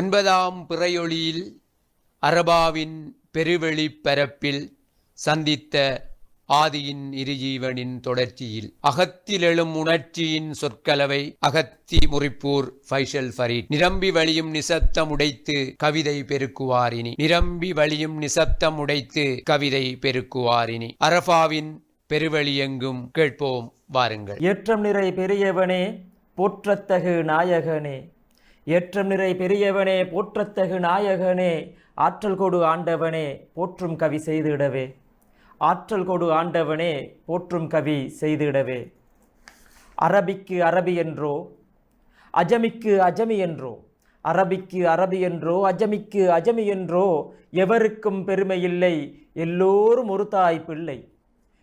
ஒன்பதாம் பிறையொளியில் அரபாவின் பெருவெளிப் பரப்பில் சந்தித்த ஆதியின் இருஜீவனின் தொடர்ச்சியில் அகத்தில் எழும் உணர்ச்சியின் சொற்கலவை அகத்தி முறிப்பூர் ஃபைசல் ஃபரீட். நிரம்பி வழியும் நிசப்தம் உடைத்து கவிதை பெருக்குவாரினி. நிரம்பி வழியும் நிசப்தம் உடைத்து கவிதை பெருக்குவாரினி. அரபாவின் எங்கும் கேட்போம் வாருங்கள். ஏற்றம் நிறை பெரியவனே போற்றத்தகு நாயகனே ஏற்றம் நிறை பெரியவனே போற்றத்தகு நாயகனே ஆற்றல் கொடு ஆண்டவனே போற்றும் கவி செய்திடவே. ஆற்றல் கொடு ஆண்டவனே போற்றும் கவி செய்திடவே. அரபிக்கு அரபி என்றோ அஜமிக்கு அஜமி என்றோ அரபிக்கு அரபி என்றோ அஜமிக்கு அஜமி என்றோ எவருக்கும் பெருமை இல்லை எல்லோரும் ஒரு தாய் பிள்ளை.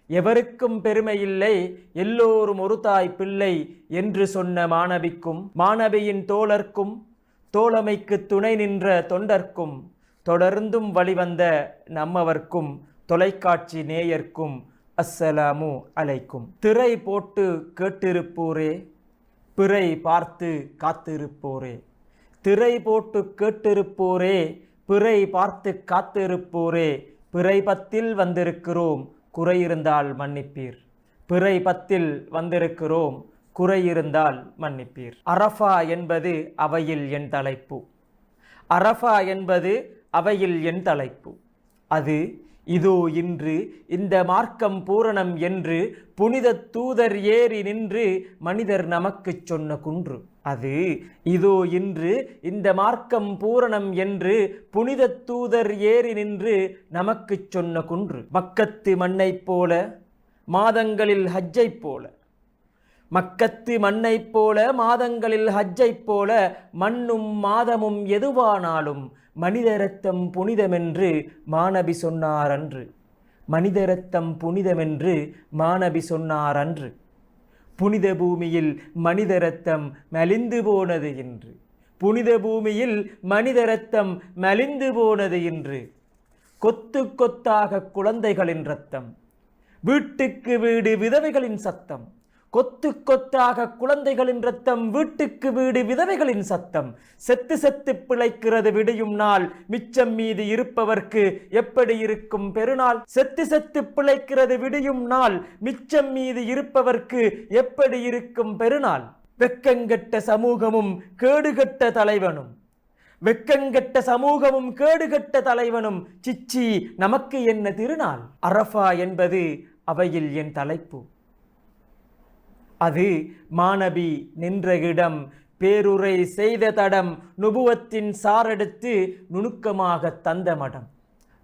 எவருக்கும் பெருமை இல்லை எல்லோரும் ஒரு தாய் பிள்ளை என்று சொன்ன மாணவிக்கும் மாணவியின் தோழர்க்கும் தோழமைக்கு துணை நின்ற தொண்டர்க்கும் தொடர்ந்தும் வழிவந்த நம்மவர்க்கும் தொலைக்காட்சி நேயர்க்கும் அஸ்ஸலாமு அலைக்கும். திரை போட்டு கேட்டிருப்போரே பிறை பார்த்து காத்திருப்போரே. திரை போட்டு கேட்டிருப்போரே பிறை பார்த்து காத்திருப்போரே. பிறை பத்தில் வந்திருக்கிறோம் குறையிருந்தால் மன்னிப்பீர். பிறை பத்தில் வந்திருக்கிறோம் குறையிருந்தால் மன்னிப்பீர். அரஃபா என்பது அவையில் என் தலைப்பு. அரஃபா என்பது அவையில் என் தலைப்பு. அது இதோ இன்று இந்த மார்க்கம் பூரணம் என்று புனித தூதர் ஏறி நின்று மனிதர் நமக்குச் சொன்ன குன்று. அது இதோ இன்று இந்த மார்க்கம் பூரணம் என்று புனித தூதர் ஏறி நின்று நமக்குச் சொன்ன குன்று. மக்கத்து மண்ணைப் போல மாதங்களில் ஹஜ்ஜைப் போல. மக்கத்து மண்ணைப் போல மாதங்களில் ஹஜ்ஜைப் போல மண்ணும் மாதமும் எதுவானாலும் மனித இரத்தம் புனிதமென்று மாணபி சொன்னார் அன்று. மனித இரத்தம் புனிதமென்று மாணபி சொன்னார் அன்று. புனித பூமியில் மனித ரத்தம் மலிந்து போனது என்று புனித பூமியில் மனித ரத்தம் மலிந்து போனது என்று கொத்து கொத்தாக குழந்தைகளின் ரத்தம் வீட்டுக்கு வீடு விதவைகளின் சத்தம். கொத்து கொத்தாக குழந்தைகளின் ரத்தம் வீட்டுக்கு வீடு விதவைகளின் சத்தம். செத்து செத்து பிழைக்கிறது விடியும் நாள். மிச்சம் மீது இருப்பவர்க்கு எப்படி இருக்கும் பெருநாள்? செத்து செத்து பிழைக்கிறது விடியும் நாள். மிச்சம் மீது இருப்பவர்க்கு எப்படி இருக்கும் பெருநாள்? வெக்கங்கெட்ட சமூகமும் கேடுகட்ட தலைவனும். வெக்கங்கெட்ட சமூகமும் கேடுகட்ட தலைவனும். சிச்சி நமக்கு என்ன திருநாள்? அரஃபா என்பது அவையில் என் தலைப்பு. அது மாணவி நின்ற இடம். பேருரை செய்த தடம் நுபுவத்தின் சாரெடுத்து நுணுக்கமாக தந்த மடம்.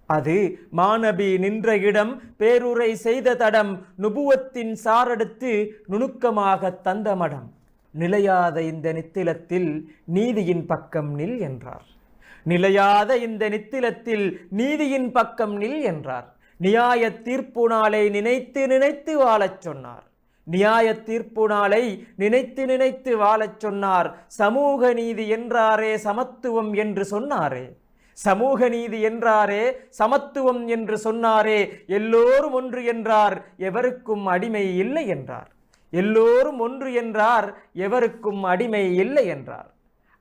அது மாணவி நின்ற இடம் பேருரை செய்த தடம் நுபுவத்தின் சாரெடுத்து நுணுக்கமாக தந்த மடம். நிலையாத இந்த நித்திலத்தில் நீதியின் பக்கம் நில் என்றார். நிலையாத இந்த நித்திலத்தில் நீதியின் பக்கம் நில் என்றார். நியாய தீர்ப்பு நாளை நினைத்து நினைத்து வாழச் சொன்னார். நியாய தீர்ப்பு நாளை நினைத்து நினைத்து வாழச் சொன்னார். சமூக நீதி என்றாரே சமத்துவம் என்று சொன்னாரே. சமூக நீதி என்றாரே சமத்துவம் என்று சொன்னாரே. எல்லோரும் ஒன்று என்றார் எவருக்கும் அடிமை இல்லை என்றார். எல்லோரும் ஒன்று என்றார் எவருக்கும் அடிமை இல்லை என்றார்.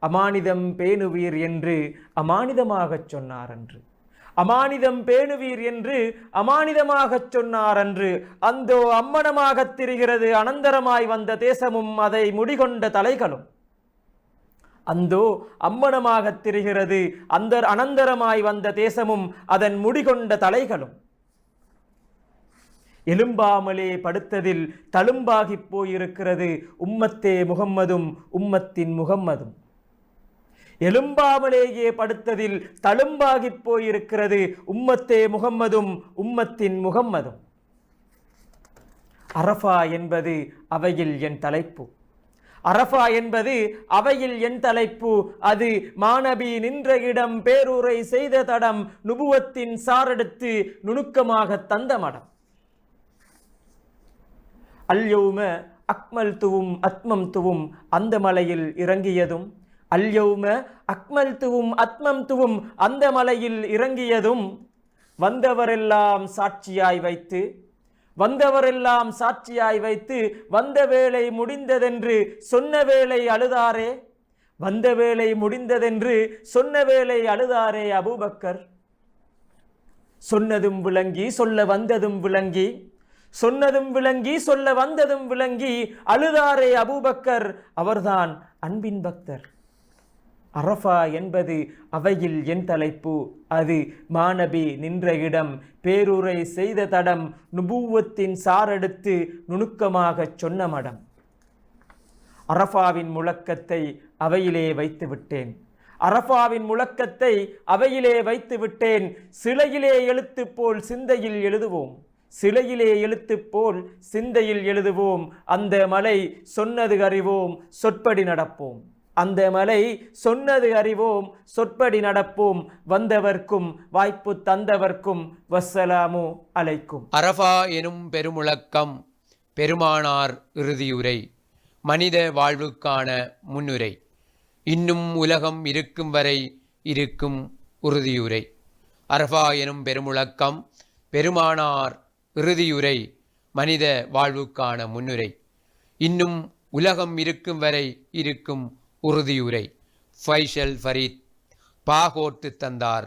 அமானிதம் பேணுவீர் என்று அமானிதமாகச் சொன்னார் என்று அமானிதம் பேணுவீர் என்று அமானிதமாகச் சொன்னார் அன்று அந்தோ அம்மனமாகத் திரிகிறது அனந்தரமாய் வந்த தேசமும் அதை முடிகொண்ட தலைகளும். அந்தோ அம்மனமாகத் திரிகிறது அந்த அனந்தரமாய் வந்த தேசமும் அதன் முடிகொண்ட தலைகளும். எலும்பாமலே படுத்ததில் தழும்பாகிப் போயிருக்கிறது உம்மத்தே முகம்மதும் உம்மத்தின் முகம்மதும். எலும்பாமலேயே படுத்ததில் தழும்பாகிப் போயிருக்கிறது உம்மத்தே முகம்மதும் உம்மத்தின் முகம்மதும். அரஃபா என்பது அவையில் என் தலைப்பு. அரஃபா என்பது அவையில் என் தலைப்பு. அது மாணவி நின்ற இடம் பேரூரை செய்த தடம் நுபுவத்தின் சாரெடுத்து நுணுக்கமாக தந்த மடம். அல்யோம அக்மல் துவும் அத்மம் துவும் அந்த மலையில் இறங்கியதும் அல்யௌம அக்மல் துவும் அத்மம் துவும் அந்த மலையில் இறங்கியதும் வந்தவரெல்லாம் சாட்சியாய் வைத்து வந்தவரெல்லாம் சாட்சியாய் வைத்து வந்த வேளை முடிந்ததென்று சொன்ன வேளை அழுதாரே? வந்த வேலை முடிந்ததென்று சொன்ன வேலை அழுதாரே அபூபக்கர்? சொன்னதும் விளங்கி சொல்ல வந்ததும் விளங்கி சொன்னதும் விளங்கி சொல்ல வந்ததும் விளங்கி அழுதாரே அபூபக்கர் அவர்தான் அன்பின் பக்தர். அரஃபா என்பது அவையில் என் தலைப்பு. அது மாணவி நின்ற இடம். பேருரை செய்த தடம் நுபூவத்தின் சாரெடுத்து நுணுக்கமாகச் சொன்ன மடம். அரஃபாவின் முழக்கத்தை அவையிலே வைத்து விட்டேன் அரஃபாவின் முழக்கத்தை அவையிலே வைத்து விட்டேன் சிலையிலே எழுத்து போல் சிந்தையில் எழுதுவோம். சிலையிலே எழுத்து போல் சிந்தையில் எழுதுவோம். அந்த மலை சொன்னது அறிவோம். சொற்படி நடப்போம். அந்த மலை சொன்னது அறிவோம் சொற்படி நடப்போம் வந்தவர்க்கும் வாய்ப்பு தந்தவர்க்கும் வஸ்ஸலாமு அலைக்கும். அரஃபா எனும் பெருமுழக்கம் பெருமானார் இறுதியுரை மனித வாழ்வுக்கான முன்னுரை. இன்னும் உலகம் இருக்கும் வரை இருக்கும் உறுதியுரை. அரஃபா எனும் பெருமுழக்கம் பெருமானார் இறுதியுரை மனித வாழ்வுக்கான முன்னுரை. இன்னும் உலகம் இருக்கும் வரை இருக்கும் உறுதியுரை. ஃபைசல் ஃபரீத் பாகோட்டு தந்தார்.